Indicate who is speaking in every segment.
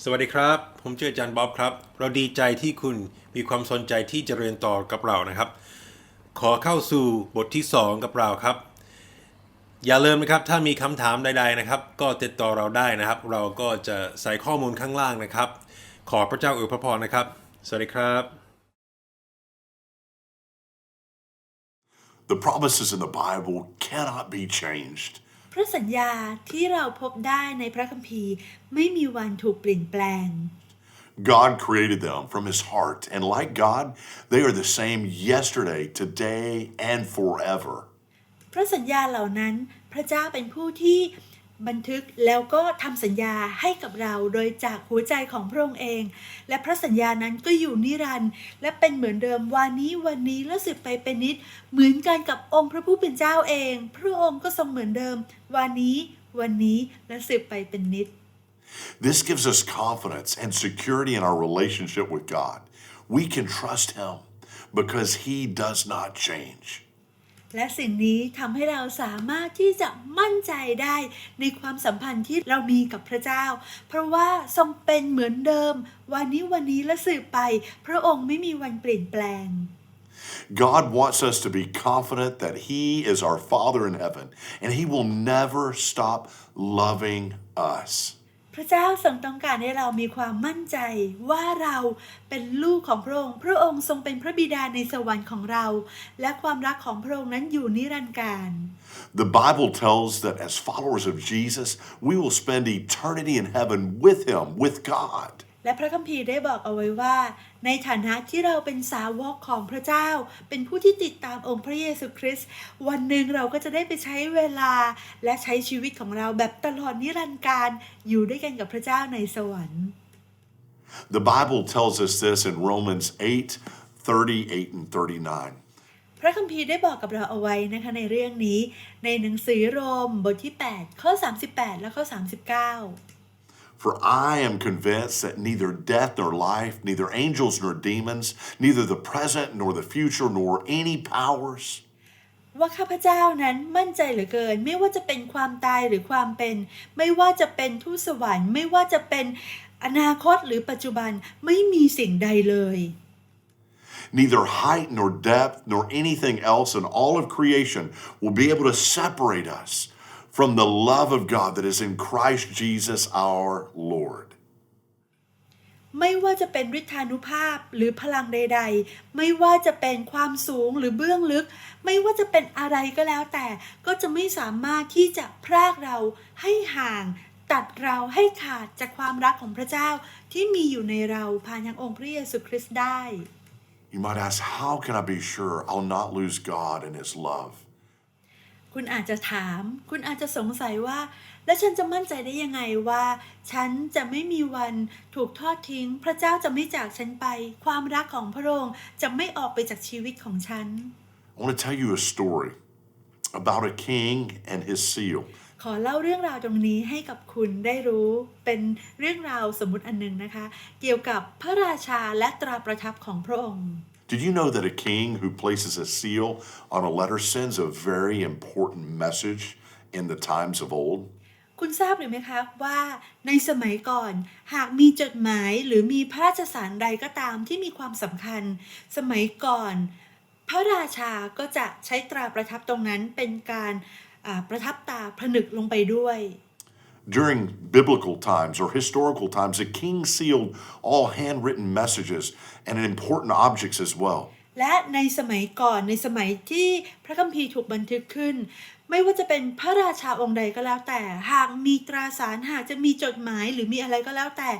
Speaker 1: สวัสดีครับ ผมชื่ออาจารย์บ๊อบครับ เราดีใจที่คุณมีความสนใจที่จะเรียนต่อกับเรานะครับ ขอเข้าสู่บทที่ 2 กับเราครับ อย่าลืมนะครับถ้ามีคำถามใดๆนะครับ ก็ติดต่อเราได้นะครับ เราก็จะใส่ข้อมูลข้างล่างนะครับ ขอพระเจ้าอวยพระพรนะครับ สวัสดีครับ
Speaker 2: The promises in the Bible cannot be changed.
Speaker 3: พระสัญญาที่เราพบได้ในพระคัมภีร์ไม่มีวันถูกเปลี่ยนแปลง
Speaker 2: God created them from his heart, and like God, they are the same yesterday, today, and forever.
Speaker 3: พระสัญญาเหล่านั้นพระเจ้าเป็นผู้ที่ บันทึกแล้วก็ทำสัญญาให้กับเราโดยจากหัวใจของพระองค์เอง และพระสัญญานั้นก็อยู่นิรันดร์และเป็นเหมือนเดิมวันนี้วันนี้และสืบไปเป็นนิด เหมือนกันกับองค์พระผู้เป็นเจ้าเอง พระองค์ก็ทรงเหมือนเดิมวันนี้วันนี้และสืบไปเป็นนิด
Speaker 2: This gives us confidence and security in our relationship with God. We can trust him because he does not change.
Speaker 3: และสิ่งนี้ทำให้เราสามารถที่จะมั่นใจได้ในความสัมพันธ์ที่เรามีกับพระเจ้า เพราะว่าทรงเป็นเหมือนเดิม วันนี้วันนี้และสืบไป พระองค์ไม่มีวันเปลี่ยนแปลง
Speaker 2: God wants us to be confident that he is our Father in heaven and he will never stop loving us.
Speaker 3: พระเจ้าทรงต้องการให้เรามีความมั่นใจว่าเราเป็นลูกของพระองค์ พระองค์ทรงเป็นพระบิดาในสวรรค์ของเรา และความรักของพระองค์นั้นอยู่นิรันดร์การ
Speaker 2: The Bible tells that as followers of Jesus, we will spend eternity in heaven with him, with God.
Speaker 3: และพระคัมภีร์ได้บอกเอาไว้ว่า ในฐานะที่เราเป็นสาวกของพระเจ้า เป็นผู้ที่ติดตามองค์พระเยซูคริสต์วันหนึ่งเราก็จะได้ไปใช้เวลา และใช้ชีวิตของเราแบบตลอดนิรันดร์การอยู่ด้วยกันกับพระเจ้าในสวรรค์
Speaker 2: The Bible tells us this in Romans 8 38 and 39.
Speaker 3: พระคัมภีร์ได้บอกกับเราเอาไว้นะคะในเรื่องนี้ ในหนังสือโรมบทที่ 8 ข้อ 38 และข้อ 39
Speaker 2: For I am convinced that neither death nor life, neither angels nor demons, neither the present nor the future, nor any powers,
Speaker 3: ว่าข้าพเจ้านั้นมั่นใจเหลือเกิน ไม่ว่าจะเป็นความตายหรือความเป็น ไม่ว่าจะเป็นทูตสวรรค์ ไม่ว่าจะเป็นอนาคตหรือปัจจุบันไม่มีสิ่งใดเลย
Speaker 2: neither height nor depth nor anything else in all of creation will be able to separate us from the love of God that is in Christ Jesus our Lord.
Speaker 3: ไม่ว่าจะเป็นฤทธานุภาพหรือพลังใด ๆ ไม่ว่าจะเป็นความสูงหรือเบื้องลึก ไม่ว่าจะเป็นอะไรก็แล้วแต่ ก็จะไม่สามารถที่จะพรากเราให้ห่าง ตัดเราให้ขาดจากความรักของพระเจ้าที่มีอยู่ในเราผ่านทางองค์พระเยซูคริสต์ได้
Speaker 2: You might ask, how can I be sure I'll not lose God and His love?
Speaker 3: คุณอาจจะถาม คุณอาจจะสงสัยว่า แล้วฉันจะมั่นใจได้ยังไงว่า ฉันจะไม่มีวันถูกทอดทิ้ง พระเจ้าจะไม่จากฉันไป ความรักของพระองค์จะไม่ออกไปจากชีวิตของฉัน
Speaker 2: I want to tell you a story about a king and his seal.
Speaker 3: ขอเล่าเรื่องราวตรงนี้ให้กับคุณได้รู้เป็นเรื่องราวสมมุติอันหนึ่งนะคะ เกี่ยวกับพระราชาและตราประทับของพระองค์
Speaker 2: Did you know that a king who places a seal on a letter sends a very important message in the times of old?
Speaker 3: คุณทราบหรือไหมคะว่าในสมัยก่อน หากมีจดหมายหรือมีพระราชสารใดก็ตามที่มีความสำคัญ สมัยก่อน พระราชาก็จะใช้ตราประทับตรงนั้นเป็นการอ่าประทับตาผนึกลงไปด้วย
Speaker 2: During biblical times or historical times, a king sealed all handwritten messages and important objects as well.
Speaker 3: และในสมัยก่อนในสมัยที่พระคัมภีร์ถูกบันทึกขึ้น ไม่ว่าจะเป็นพระราชาองค์ใดก็แล้วแต่ หากมีตราสารหากจะมีจดหมายหรือมีอะไรก็แล้วแต่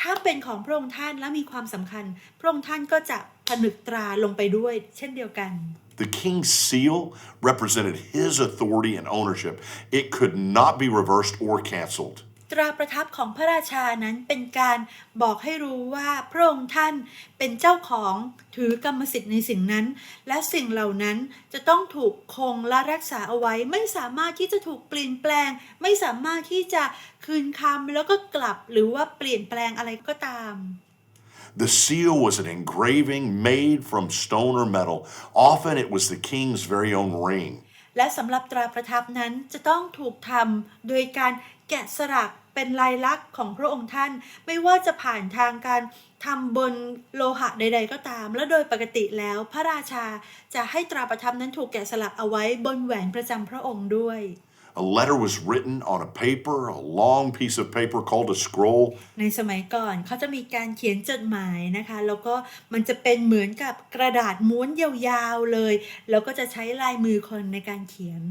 Speaker 3: ถ้าเป็นของพระองค์ท่านและมีความสำคัญ พระองค์ท่านก็จะผนึกตราลงไปด้วย เช่นเดียวกัน
Speaker 2: The king's seal represented his authority and ownership. It could not be reversed or canceled.
Speaker 3: ตราประทับของพระราชานั้นเป็นการบอกให้รู้ว่าพระองค์ท่านเป็นเจ้าของถือกรรมสิทธิ์ในสิ่งนั้น และสิ่งเหล่านั้นจะต้องถูกคงและรักษาเอาไว้ ไม่สามารถที่จะถูกเปลี่ยนแปลง ไม่สามารถที่จะคืนคำแล้วก็กลับหรือว่าเปลี่ยนแปลงอะไรก็ตาม
Speaker 2: The seal was an engraving made from stone or metal. Often it was the king's very own ring.
Speaker 3: และสำหรับตราประทับนั้นจะต้องถูกทำโดยการแกะสลักเป็นลายลักษณ์ของพระองค์ท่าน ไม่ว่าจะผ่านทางการทำบนโลหะใด ๆ ก็ตาม และโดยปกติแล้วพระราชาจะให้ตราประทับนั้นถูกแกะสลักเอาไว้บนแหวนประจำพระองค์ด้วย
Speaker 2: A letter was written on a paper, a long piece of paper called a scroll.
Speaker 3: ในสมัยก่อนเขาจะมีการเขียนจดหมายนะคะ แล้วก็มันจะเป็นเหมือนกับกระดาษม้วนยาวๆเลย แล้วก็จะใช้ลายมือคนในการเขียน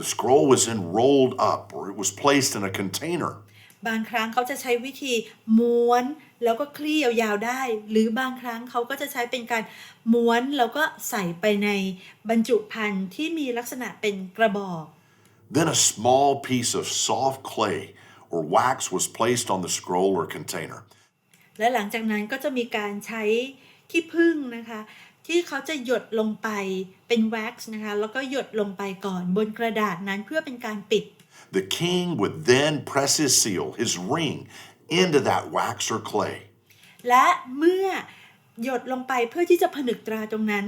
Speaker 2: The scroll was then rolled up or it was placed in a container.
Speaker 3: บางครั้งเขาจะใช้วิธีม้วนแล้วก็คลี่ยาวๆได้ หรือบางครั้งเขาก็จะใช้เป็นการม้วนแล้วก็ใส่ไปในบรรจุภัณฑ์ที่มีลักษณะเป็นกระบอก
Speaker 2: Then a small piece of soft clay or wax was placed on the scroll or container.
Speaker 3: และหลังจากนั้นก็จะมีการใช้ขี้ผึ้งนะคะ ที่เขาจะหยดลงไปเป็นแว็กซ์นะคะ แล้วก็หยดลงไปก่อนบนกระดาษนั้นเพื่อเป็นการปิด
Speaker 2: The king would then press his seal, his ring, into that wax or clay.
Speaker 3: และเมื่อหยดลงไปเพื่อที่จะผนึกตราตรงนั้น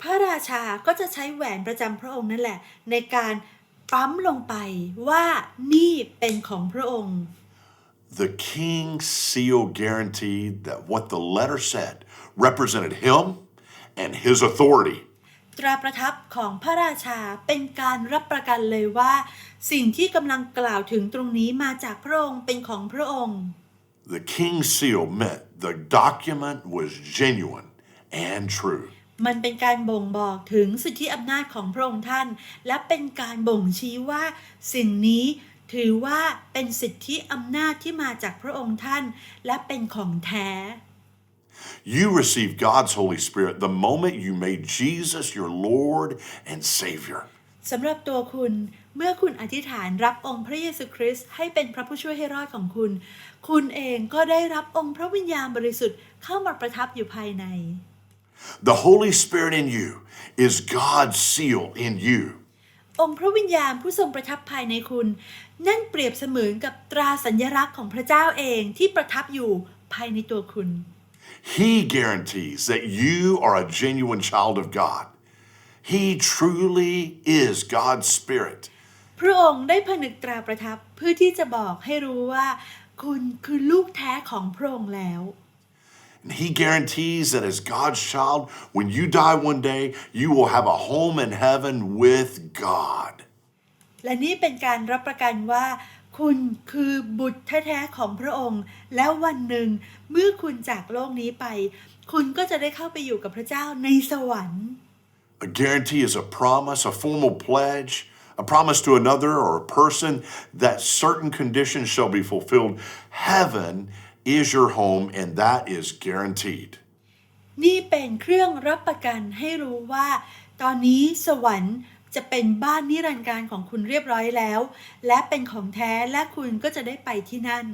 Speaker 3: พระราชาก็จะใช้แหวนประจำพระองค์นั่นแหละ ในการ ปั๊มลงไปว่านี่เป็นของพระองค์
Speaker 2: The king's seal guaranteed that what the letter said represented him and his authority.
Speaker 3: ตราประทับของพระราชาเป็นการรับประกันเลยว่า สิ่งที่กำลังกล่าวถึงตรงนี้มาจากพระองค์เป็นของพระองค์
Speaker 2: The king's seal meant the document was genuine and true.
Speaker 3: มันเป็นการบ่งบอกถึงสิทธิอำนาจของพระองค์ท่าน และเป็นการบ่งชี้ว่าสิ่งนี้ถือว่าเป็นสิทธิอำนาจที่มาจากพระองค์ท่าน และเป็นของแท้
Speaker 2: You received God's Holy Spirit the moment you made Jesus your Lord and Savior.
Speaker 3: สำหรับตัวคุณเมื่อคุณอธิษฐานรับองค์พระเยซูคริสต์ให้เป็นพระผู้ช่วยให้รอดของคุณ คุณเองก็ได้รับองค์พระวิญญาณบริสุทธิ์เข้ามาประทับอยู่ภายใน
Speaker 2: The Holy Spirit in you is God's seal in you.
Speaker 3: องค์พระวิญญาณผู้ทรงประทับภายในคุณ นั่นเปรียบเสมือนกับตราสัญลักษณ์ของพระเจ้าเองที่ประทับอยู่ภายในตัวคุณ
Speaker 2: He guarantees that you are a genuine child of God. He truly is God's Spirit.
Speaker 3: พระองค์ได้ผนึกตราประทับเพื่อที่จะบอกให้รู้ว่า คุณคือลูกแท้ของพระองค์แล้ว
Speaker 2: And he guarantees that as God's child, when you die one day, you will have a home in heaven with God.
Speaker 3: และนี่เป็นการรับประกันว่า คุณคือบุตรแท้ๆของพระองค์ แล้ววันหนึ่งเมื่อคุณจากโลกนี้ไป คุณก็จะได้เข้าไปอยู่กับพระเจ้าในสวรรค์
Speaker 2: A guarantee is a promise, a formal pledge, a promise to another or a person that certain conditions shall be fulfilled. Heaven is your home, and that is guaranteed.
Speaker 3: นี่เป็นเครื่องรับประกันให้รู้ว่า ตอนนี้สวรรค์จะเป็นบ้านนิรันดร์การของคุณเรียบร้อยแล้ว และเป็นของแท้และคุณก็จะได้ไปที่นั่น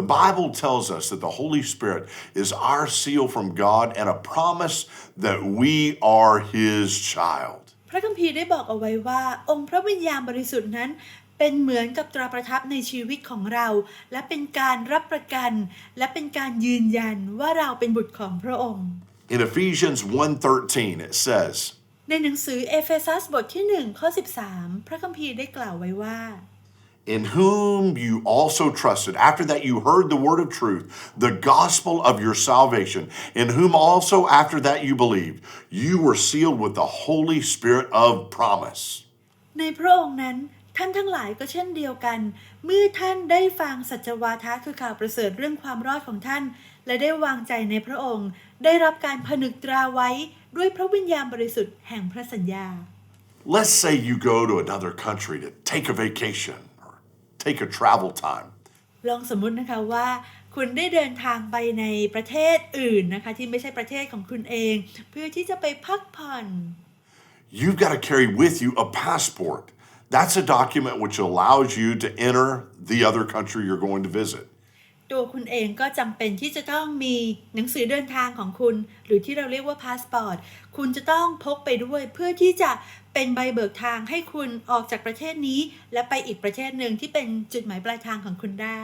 Speaker 2: The Bible tells us that the Holy Spirit is our seal from God and a promise that we are His child.
Speaker 3: พระคัมภีร์ได้บอกเอาไว้ว่า องค์พระวิญญาณบริสุทธิ์นั้น เป็นเหมือนกับตราประทับในชีวิตของเรา และเป็นการรับประกัน และเป็นการยืนยันว่าเราเป็นบุตรของพระองค์
Speaker 2: In Ephesians 1:13 it says,
Speaker 3: ในหนังสือเอเฟซัสบทที่1ข้อ13 พระคัมภีร์ได้กล่าวไว้ว่า
Speaker 2: in whom you also trusted after that you heard the word of truth the gospel of your salvation in whom also after that you believed you were sealed with the holy spirit of promise
Speaker 3: ในพระองค์นั้น ท่านทั้งหลายก็เช่นเดียวกัน เมื่อท่านได้ฟังสัจวาทะคือข่าวประเสริฐเรื่องความรอดของท่าน และได้วางใจในพระองค์ ได้รับการผนึกตราไว้ด้วยพระวิญญาณบริสุทธิ์แห่งพระสัญญา
Speaker 2: let's say you go to another country to take a vacation or take a travel time
Speaker 3: ลองสมมุตินะคะว่า คุณได้เดินทางไปในประเทศอื่นนะคะที่ไม่ใช่ประเทศของคุณเอง เพื่อที่จะไปพักผ่อน
Speaker 2: you've got to carry with you a passport that's a document which allows you to enter the other country you're going to visit
Speaker 3: ตัวคุณเองก็จำเป็นที่จะต้องมีหนังสือเดินทางของคุณ หรือที่เราเรียกว่าพาสปอร์ต คุณจะต้องพกไปด้วยเพื่อที่จะเป็นใบเบิกทางให้คุณออกจากประเทศนี้ และไปอีกประเทศหนึ่งที่เป็นจุดหมายปลายทางของคุณได้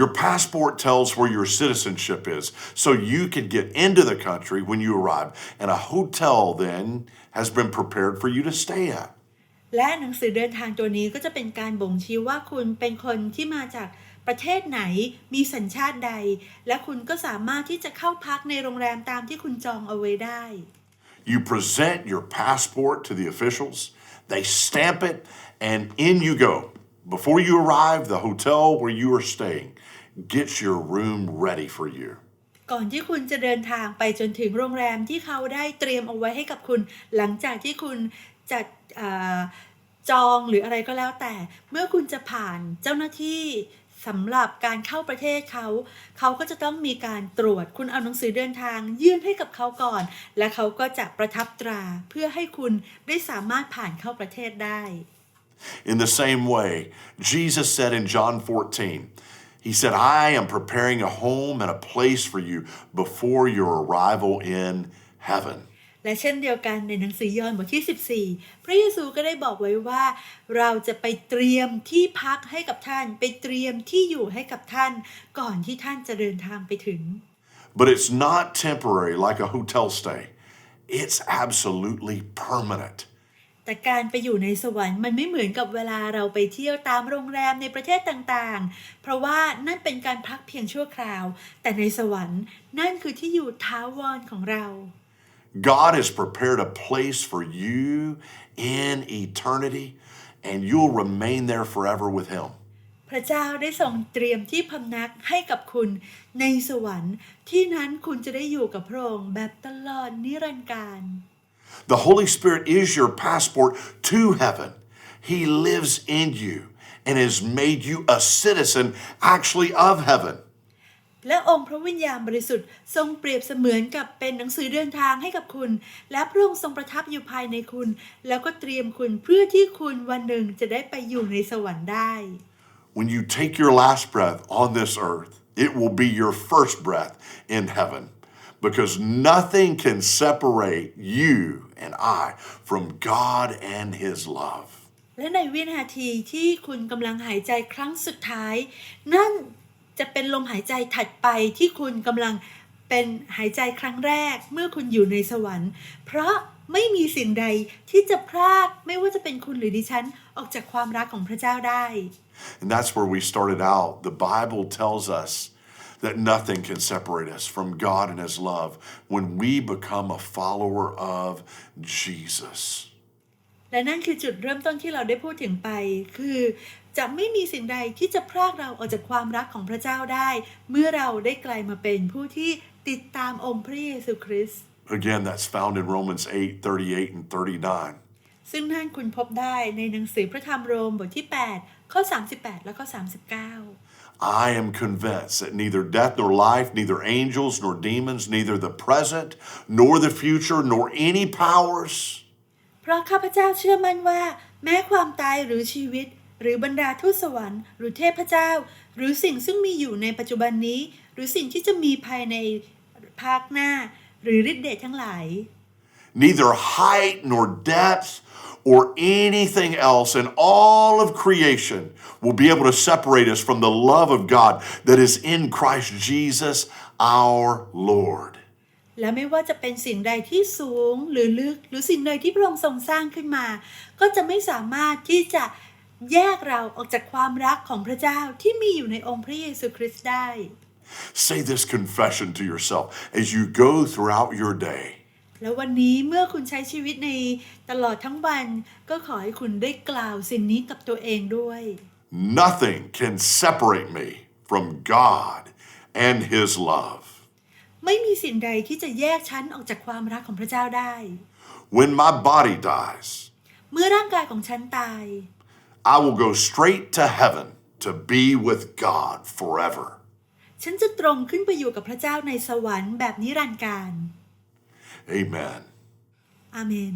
Speaker 2: Your passport tells where your citizenship is, so you can get into the country when you arrive, and a hotel then has been prepared for you to stay at.
Speaker 3: และหนังสือเดินทางตัวนี้ก็จะเป็นการบ่งชี้ว่าคุณเป็นคนที่มาจากประเทศไหนมีสัญชาติใด และคุณก็สามารถที่จะเข้าพักในโรงแรมตามที่คุณจองเอาไว้ได้
Speaker 2: You present your passport to the officials, they stamp it, and in you go. Before you arrive, the hotel where you are staying gets your room ready for you.
Speaker 3: ก่อนที่คุณจะเดินทางไปจนถึงโรงแรมที่เขาได้เตรียมเอาไว้ให้กับคุณ หลังจากที่คุณ จัดอาจองหรืออะไรก็แล้วแต่ เมื่อคุณจะผ่านเจ้าหน้าที่สำหรับการเข้าประเทศเขา เขาก็จะต้องมีการตรวจคุณเอาหนังสือเดินทาง ยื่นให้กับเขาก่อน และเขาก็จะประทับตราเพื่อให้คุณได้สามารถผ่านเข้าประเทศได้
Speaker 2: In the same way, Jesus said in John 14, He said, I am preparing a home and a place for you before your arrival in heaven.
Speaker 3: และเช่นเดียวกันในหนังสือยอห์นบทที่ 14 พระเยซูก็ได้บอกไว้ว่า เราจะไปเตรียมที่พักให้กับท่าน ไปเตรียมที่อยู่ให้กับท่าน ก่อนที่ท่านจะเดินทางไปถึง
Speaker 2: But it's not temporary like a hotel stay, it's absolutely permanent.
Speaker 3: แต่การไปอยู่ในสวรรค์มันไม่เหมือนกับเวลาเราไปเที่ยวตามโรงแรมในประเทศต่างๆ เพราะว่านั่นเป็นการพักเพียงชั่วคราว แต่ในสวรรค์นั่นคือที่อยู่ท้าวรของเรา
Speaker 2: God has prepared a place for you in eternity, and you'll remain there forever with Him.
Speaker 3: พระเจ้าได้ทรงเตรียมที่พำนักให้กับคุณในสวรรค์ ที่นั้นคุณจะได้อยู่กับพระองค์แบบตลอดนิรันดร์การ
Speaker 2: The Holy Spirit is your passport to heaven. He lives in you and has made you a citizen, actually, of heaven.
Speaker 3: และองค์พระวิญญาณบริสุทธิ์ทรงเปรียบเสมือนกับเป็นหนังสือเดินทางให้กับคุณ และพระองค์ทรงประทับอยู่ภายในคุณ แล้วก็เตรียมคุณเพื่อที่คุณวันหนึ่งจะได้ไปอยู่ในสวรรค์ได้
Speaker 2: When you take your last breath on this earth, it will be your first breath in heaven because nothing can separate you and I from God and His love.
Speaker 3: และในวินาทีที่คุณกำลังหายใจครั้งสุดท้าย นั่น จะเป็นลมหายใจถัดไปที่คุณกำลังเป็นหายใจครั้งแรกเมื่อคุณอยู่ในสวรรค์ เพราะไม่มีสิ่งใดที่จะพรากไม่ว่าจะเป็นคุณหรือดิฉันออกจากความรักของพระเจ้าได้
Speaker 2: And that's where we started out. The Bible tells us that nothing can separate us from God and His love when we become a follower of Jesus.
Speaker 3: และนั่นคือจุดเริ่มต้นที่เราได้พูดถึงไป คือ จะไม่มีสิ่งใดที่จะพรากเราออกจากความรักของพระเจ้าได้ เมื่อเราได้กลายมาเป็นผู้ที่ติดตามองค์พระเยซูคริสต์
Speaker 2: Again, that's found in Romans 8 38 and 39.
Speaker 3: ซึ่งท่านคุณพบได้ในหนังสือพระธรรมโรมบทที่ 8 ข้อ 38 แล้วก็39
Speaker 2: I am convinced that neither death nor life, neither angels nor demons, neither the present nor the future, nor any powers,
Speaker 3: เพราะข้าพเจ้าเชื่อมั่นว่า แม้ความตายหรือชีวิต หรือบรรดาทูตสวรรค์หรือเทพเจ้า หรือสิ่งซึ่งมีอยู่ในปัจจุบันนี้ หรือสิ่งที่จะมีภายในภาคหน้า หรือฤทธิเดชทั้งหลาย
Speaker 2: neither height nor depth or anything else in all of creation will be able to separate us from the love of God that is in Christ Jesus our Lord.
Speaker 3: และไม่ว่าจะเป็นสิ่งใดที่สูงหรือลึกหรือสิ่งใดที่พระองค์ทรงสร้างขึ้นมา ก็จะไม่สามารถที่จะ แยกเราออกจากความรักของพระเจ้าที่มีอยู่ในองค์พระเยซูคริสต์ได้
Speaker 2: Say this confession to yourself as you go throughout your day.
Speaker 3: แล้ววันนี้เมื่อคุณใช้ชีวิตในตลอดทั้งวัน ก็ขอให้คุณได้กล่าวสิ่งนี้กับตัวเองด้วย
Speaker 2: Nothing can separate me from God and His love.
Speaker 3: ไม่มีสิ่งใดที่จะแยกฉันออกจากความรักของพระเจ้าได้
Speaker 2: When my body dies,
Speaker 3: เมื่อร่างกายของฉันตาย
Speaker 2: I will go straight to heaven to be with God forever.
Speaker 3: ฉันจะตรงขึ้นไปอยู่กับพระเจ้าในสวรรค์แบบนิรันดร์การ
Speaker 2: Amen.
Speaker 3: อาเมน